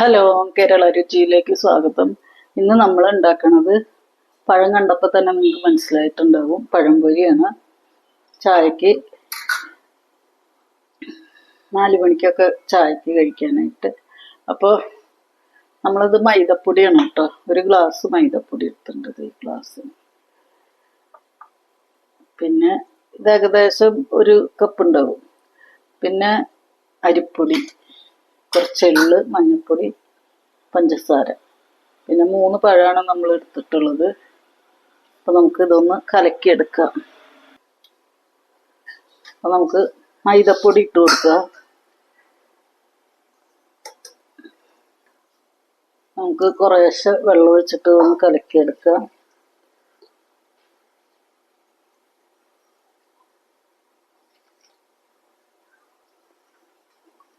Hello Kerala രുചിയിലേക്ക് സ്വാഗതം. ഇന്ന് നമ്മൾ ഉണ്ടാക്കണത് പഴം കണ്ടപ്പോൾ തന്നെ നിങ്ങൾക്ക് മനസ്സിലായിട്ടുണ്ടാവും. പഴംപൊരിയാണ് ചായക്ക് നാല് മണിക്കൊക്കെ ചായക്ക് കഴിക്കാനായിട്ട്. അപ്പോൾ നമ്മളത് മൈദപ്പൊടിയാണ് കേട്ടോ. ഒരു ഗ്ലാസ് മൈദപ്പൊടി എടുത്തിട്ടുണ്ട് ഈ ഗ്ലാസ്. പിന്നെ ഇത് ഏകദേശം ഒരു കപ്പ് ഉണ്ടാവും. പിന്നെ അരിപ്പൊടി. കുറച്ച് എള്ള് മഞ്ഞൾപ്പൊടി പഞ്ചസാര. പിന്നെ മൂന്ന് പഴമാണ് നമ്മൾ എടുത്തിട്ടുള്ളത്. അപ്പോൾ നമുക്ക് ഇതൊന്ന് കലക്കിയെടുക്കാം. അപ്പോൾ നമുക്ക് മൈദപ്പൊടി ഇട്ട് കൊടുക്കുക നമുക്ക് കുറേശ്ശെ വെള്ളം ഒഴിച്ചിട്ട് ഒന്ന് കലക്കിയെടുക്കാം.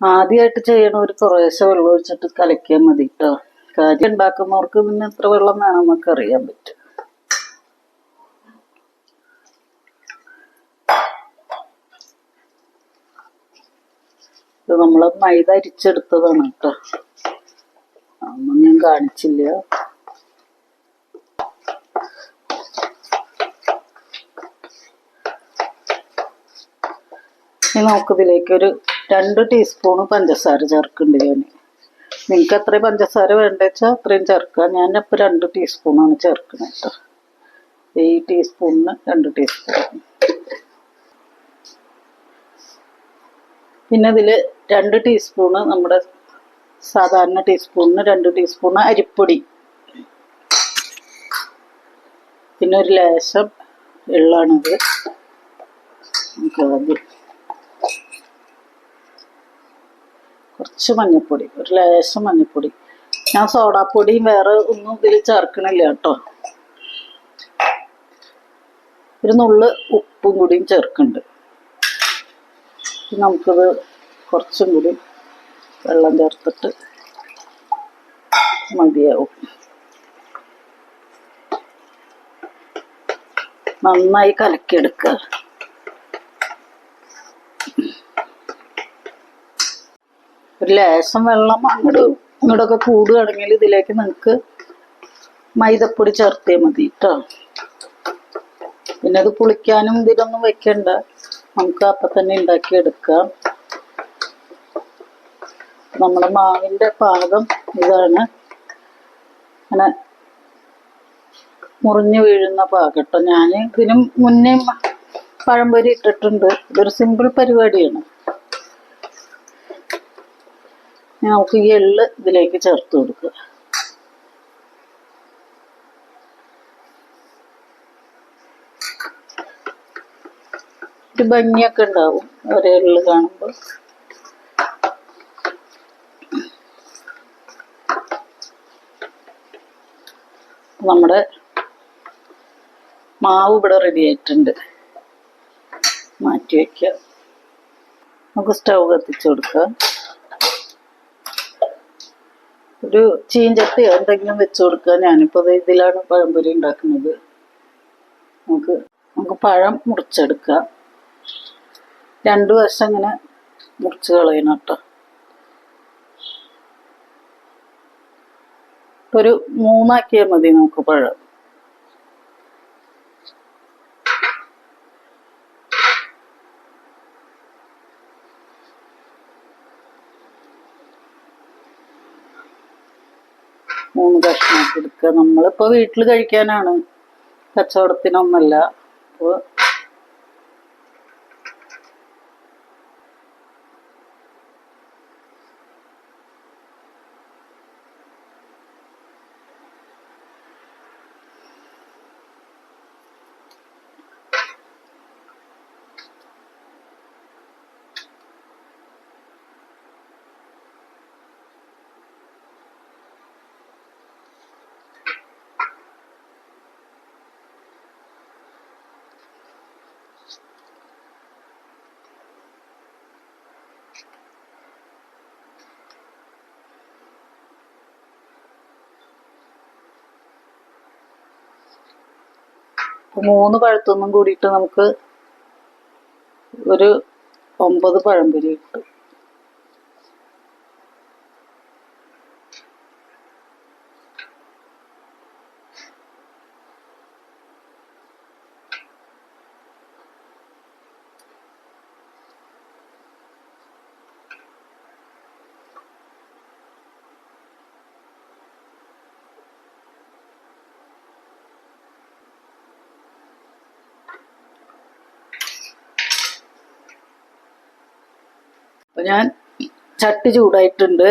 ആദ്യമായിട്ട് ചെയ്യണ ഒരു കുറേശ്ശെ വെള്ളം ഒഴിച്ചിട്ട് കലക്കിയാൽ മതി കേട്ടോ കാര്യം ഉണ്ടാക്കുന്നവർക്ക് പിന്നെ എത്ര വെള്ളം വേണം നമുക്ക് അറിയാൻ പറ്റും. ഇത് നമ്മൾ മൈദ അരിച്ചെടുത്തതാണ് കേട്ടോ അതൊന്നും ഞാൻ കാണിച്ചില്ല. ഇനി നമുക്കിതിലേക്ക് ഒരു രണ്ട് ടീസ്പൂൺ പഞ്ചസാര ചേർക്കുന്നുണ്ട് ഞാൻ നിങ്ങൾക്ക് എത്ര പഞ്ചസാര വേണ്ട വെച്ചാൽ അത്രയും ചേർക്കുക ഞാൻ ഇപ്പോൾ രണ്ട് ടീസ്പൂണാണ് ചേർക്കുന്നത് കേട്ടോ ഈ ടീസ്പൂണിന് രണ്ട് ടീസ്പൂൺ പിന്നെ ഇതിൽ രണ്ട് ടീസ്പൂണ് നമ്മുടെ സാധാരണ ടീസ്പൂണിന് രണ്ട് ടീസ്പൂണ് അരിപ്പൊടി. പിന്നെ ഒരു ലേശം എള്ളാണിത് നമുക്ക് കുറച്ച് മഞ്ഞൾപ്പൊടി ഒരു ലേശം മഞ്ഞൾപ്പൊടി ഞാൻ സോഡാപ്പൊടിയും വേറെ ഒന്നും ഇതിൽ ചേർക്കണില്ല കേട്ടോ. ഒരു നുള്ള് ഉപ്പും കൂടിയും ചേർക്കുന്നുണ്ട് നമുക്കിത് കുറച്ചും കൂടി വെള്ളം ചേർത്തിട്ട് മതിയാവും. നന്നായി കലക്കിയെടുക്കുക ഒരു ലേശം വെള്ളം അങ്ങോട്ട് ഇങ്ങോട്ടൊക്കെ കൂടുകയാണെങ്കിൽ ഇതിലേക്ക് നിങ്ങൾക്ക് മൈദപ്പൊടി ചേർത്തിയാൽ മതി കേട്ടോ പിന്നെ അത് പുളിക്കാനും ഇതിലൊന്നും വെക്കണ്ട. നമുക്ക് അപ്പം തന്നെ ഉണ്ടാക്കിയെടുക്കാം. നമ്മുടെ മാവിന്റെ പാകം ഇതാണ്. അങ്ങനെ മുറിഞ്ഞു വീഴുന്ന പാകട്ടോ. ഞാൻ ഇതിനും മുന്നേ പഴംപൊരി ഇട്ടിട്ടുണ്ട്. ഇതൊരു സിമ്പിൾ പരിപാടിയാണ് ഇനി നമുക്ക് ഈ എള്ള് ഇതിലേക്ക് ചേർത്ത് കൊടുക്കുക. ഒരു ഭംഗിയൊക്കെ ഉണ്ടാവും ഒരു എള്ള് കാണുമ്പോൾ. നമ്മുടെ മാവ് ഇവിടെ റെഡി ആയിട്ടുണ്ട്. മാറ്റി വയ്ക്കുക നമുക്ക് സ്റ്റൗ കത്തിച്ചു കൊടുക്കാം. ഒരു ചീഞ്ചട്ടിയോ എന്തെങ്കിലും വെച്ച് കൊടുക്കുക. ഞാനിപ്പോൾ ഇതിലാണ് പഴംപൊരി ഉണ്ടാക്കുന്നത്. നമുക്ക് നമുക്ക് പഴം മുറിച്ചെടുക്കുക. രണ്ടു വശം ഇങ്ങനെ മുറിച്ച് കളയണം കേട്ടോ. ഒരു മൂന്നാക്കിയാൽ മതി നമുക്ക് പഴം മൂന്ന് എടുക്കുക നമ്മളിപ്പോൾ വീട്ടിൽ കഴിക്കാനാണ് കച്ചവടത്തിനൊന്നല്ല. അപ്പോൾ മൂന്ന് പഴത്തൊന്നും കൂടിയിട്ട് നമുക്ക് ഒരു ഒമ്പത് പഴംപൊരി കിട്ടും. അപ്പൊ ഞാൻ ചട്ടി ചൂടായിട്ടുണ്ട്.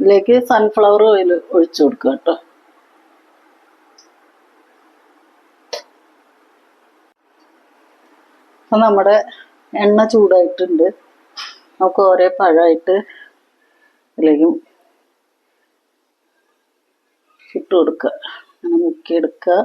ഇതിലേക്ക് സൺഫ്ലവർ ഓയിൽ ഒഴിച്ചു കൊടുക്കുക കേട്ടോ. അപ്പൊ നമ്മുടെ എണ്ണ ചൂടായിട്ടുണ്ട്. നമുക്ക് ഓരോ പഴമായിട്ട് ഇതിലേക്ക് ഇട്ട് കൊടുക്കുക. അങ്ങനെ മുക്കിയെടുക്കുക.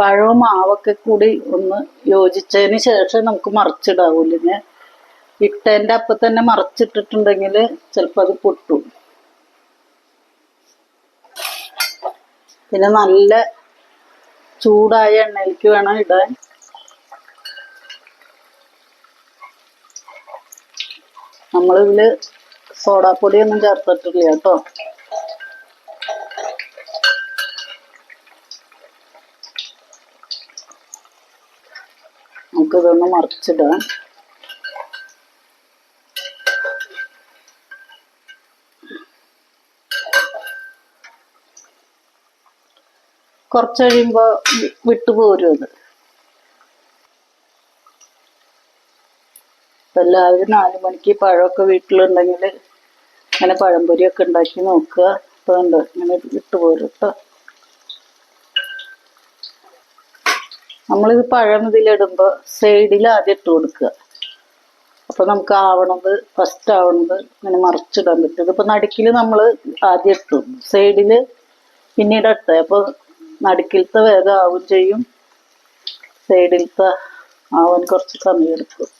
പഴവും മാവൊക്കെ കൂടി ഒന്ന് യോജിച്ചതിന് ശേഷം നമുക്ക് മറിച്ചിടാവൂല. ഞാൻ ഇട്ടതിന്റെ അപ്പം തന്നെ മറിച്ചിട്ടിട്ടുണ്ടെങ്കിൽ ചിലപ്പോൾ അത് പൊട്ടും. പിന്നെ നല്ല ചൂടായ എണ്ണയിലേക്ക് വേണം ഇടാൻ. നമ്മളിതിൽ സോഡാപ്പൊടിയൊന്നും ചേർത്തിട്ടില്ല കേട്ടോ. നമുക്കിതൊന്ന് മറിച്ചിടാം. കുറച്ച് കഴിയുമ്പോൾ വിട്ടുപോരും അത്. എല്ലാവരും നാല് മണിക്ക് പഴമൊക്കെ വീട്ടിലുണ്ടെങ്കിൽ അങ്ങനെ പഴംപൊരിയൊക്കെ ഉണ്ടാക്കി നോക്കുക. അപ്പോൾ ഉണ്ട് ഇങ്ങനെ വിട്ടുപോരും കേട്ടോ നമ്മളിത് പഴം ഇതിലിടുമ്പോൾ സൈഡിൽ ആദ്യം ഇട്ട് കൊടുക്കുക. അപ്പോൾ നമുക്ക് ആവണത് ഫസ്റ്റ് ആവണത് ഇങ്ങനെ മറിച്ചിടാൻ പറ്റും. ഇതിപ്പോൾ നടുക്കിൽ നമ്മൾ ആദ്യം ഇട്ടു. സൈഡിൽ പിന്നീട് ഇട്ടേ. അപ്പോൾ നടുക്കിലത്തെ വേഗം ആവും ചെയ്യും. സൈഡിലത്തെ ആവാൻ കുറച്ച് സമയം എടുക്കും.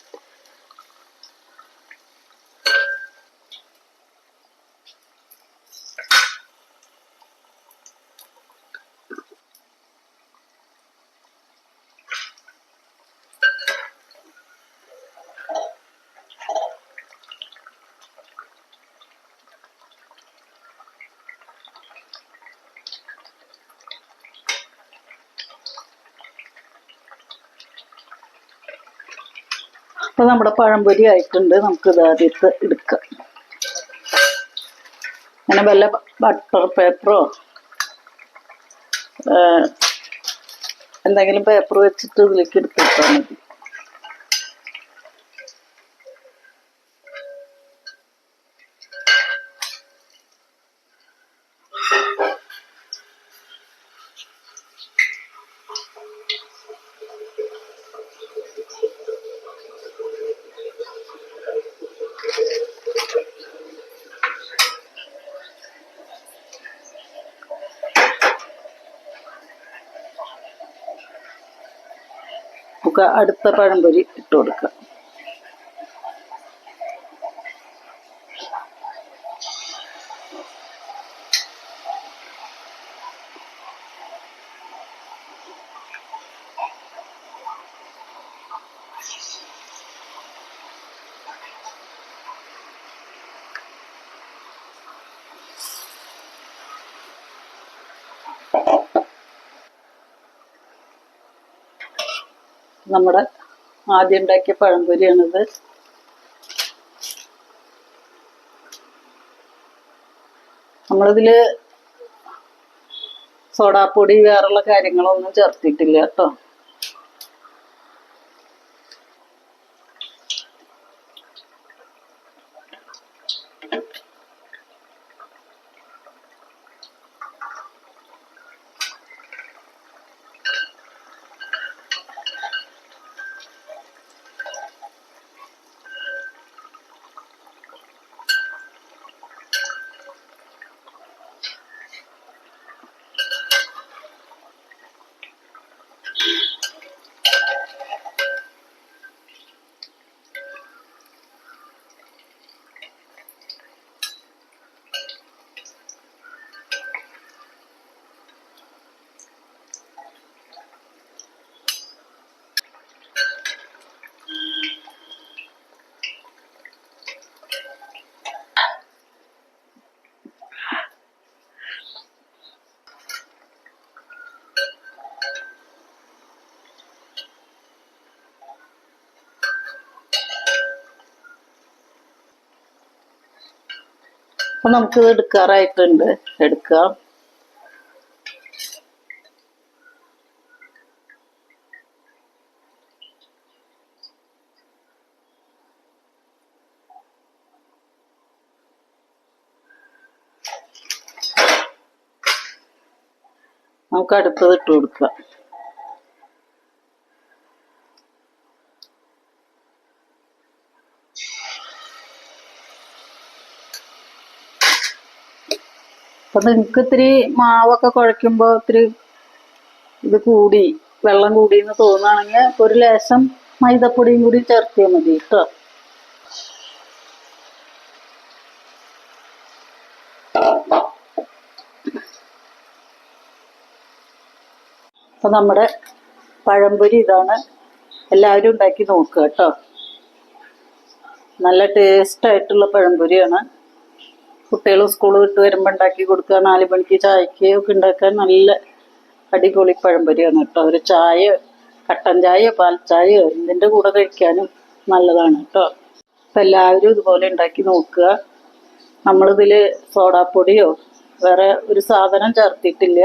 അപ്പൊ നമ്മുടെ പഴംപൊരി ആയിട്ടുണ്ട്. നമുക്ക് ഇത് ആദ്യത്തെ എടുക്കാം. അങ്ങനെ വല്ല ബട്ടർ പേപ്പറോ എന്തെങ്കിലും പേപ്പർ വെച്ചിട്ട് ഇതിലേക്ക് എടുത്തിട്ടാൽ മതി. നമുക്ക് അടുത്ത പഴംപൊരി ഇട്ട് കൊടുക്കാം നമ്മുടെ ആദ്യം ഉണ്ടാക്കിയ പഴംപൊരിയാണിത്. നമ്മളിതിൽ സോഡാപ്പൊടി വേറുള്ള കാര്യങ്ങളൊന്നും ചേർത്തിട്ടില്ല കേട്ടോ. അപ്പൊ നമുക്കിത് എടുക്കാറായിട്ടുണ്ട്. എടുക്കാം. നമുക്ക് അടുത്തത് ഇട്ട് കൊടുക്കാം. അപ്പൊ നിങ്ങക്ക് ഇത്തിരി മാവൊക്കെ കുഴക്കുമ്പോ ഇത്തിരി ഇത് കൂടി വെള്ളം കൂടി എന്ന് തോന്നുകയാണെങ്കിൽ ഒരു ലേശം മൈദപ്പൊടിയും കൂടി ചേർത്തിയാൽ മതി കേട്ടോ അപ്പൊ നമ്മുടെ പഴംപൊരി ഇതാണ്. എല്ലാവരും ഉണ്ടാക്കി നോക്കുക കേട്ടോ നല്ല ടേസ്റ്റ് ആയിട്ടുള്ള പഴംപൊരിയാണ്. കുട്ടികൾ സ്കൂൾ വിട്ട് വരുമ്പോൾ ഉണ്ടാക്കി കൊടുക്കുക. നാല് മണിക്ക് ചായക്ക് ഒക്കെ ഉണ്ടാക്കാൻ നല്ല അടിപൊളി പഴംപൊരിയാണ് കേട്ടോ. ഒരു ചായ കട്ടൻ ചായ പാൽ ചായ ഇതിന്റെ കൂടെ കഴിക്കാനും നല്ലതാണ് കേട്ടോ. അപ്പം എല്ലാവരും ഇതുപോലെ ഉണ്ടാക്കി നോക്കുക. നമ്മളിതിൽ സോഡാപ്പൊടിയോ വേറെ ഒരു സാധനം ചേർത്തിട്ടില്ല.